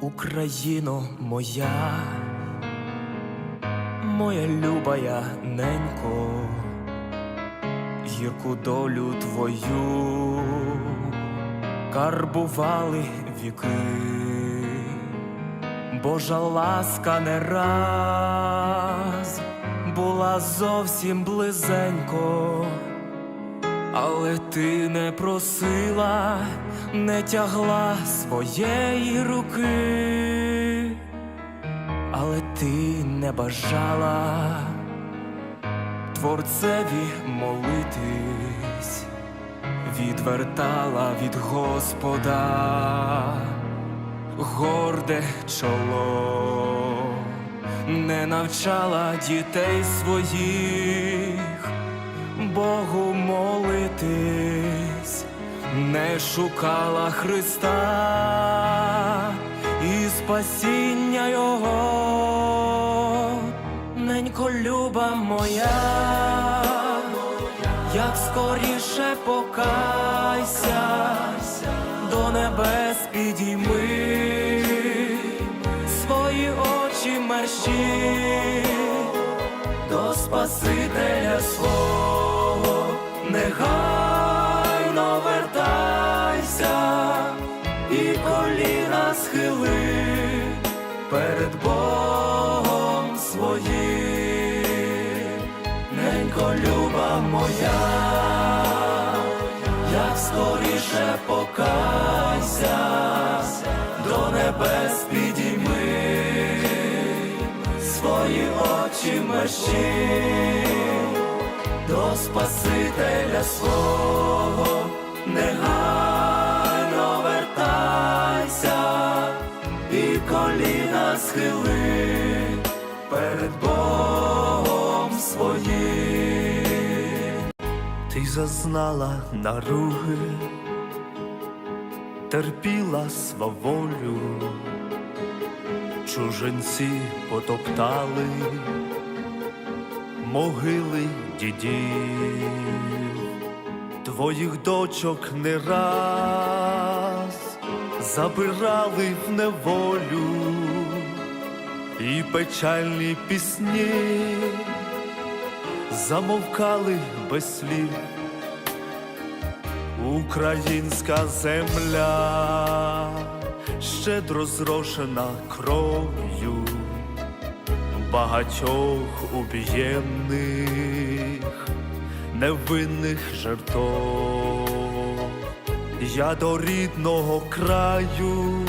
Україно моя, моя любая ненько, гірку долю твою карбували віки, Божа ласка не раз була зовсім близенько. Але ти не просила, не тягла своєї руки, але ти не бажала творцеві молитись, відвертала від Господа горде чоло, не навчала дітей своїх. Богу молитись, не шукала Христа і спасіння Його, ненько люба моя, як скоріше покайся, ненько люба моя, як скоріше покайся, до небес підійми свої очі мерщі до Спасителя свого, негайно Своїм. Ти зазнала наруги, терпіла сваволю, чужинці потоптали могили дідів, твоїх дочок не раз забирали в неволю. І печальні пісні замовкали без слів. Українська земля щедро зрошена кров'ю багатьох убієнних, невинних жертов. Я до рідного краю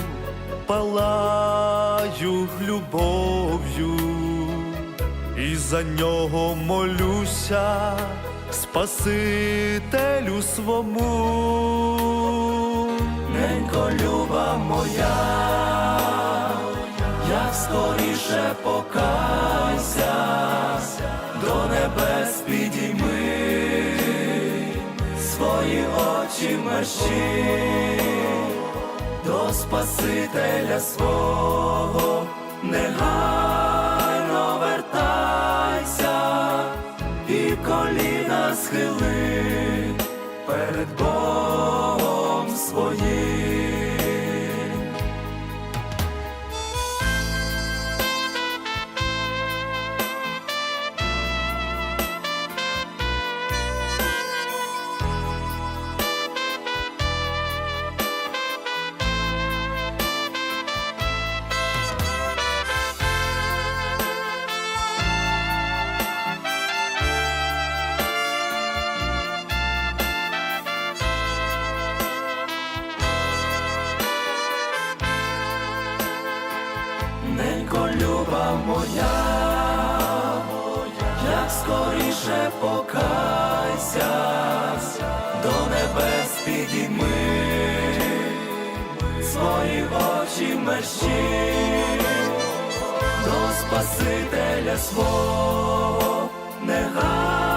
палаю любов'ю і за нього молюся Спасителю свому. Ненько люба моя, як скоріше покайся, до небес підійми, свої очі мерщі, до Спасителя свого, негайно схили перед Богом покайся, до небес підійми, свої очі мерщі, до Спасителя свого, негайно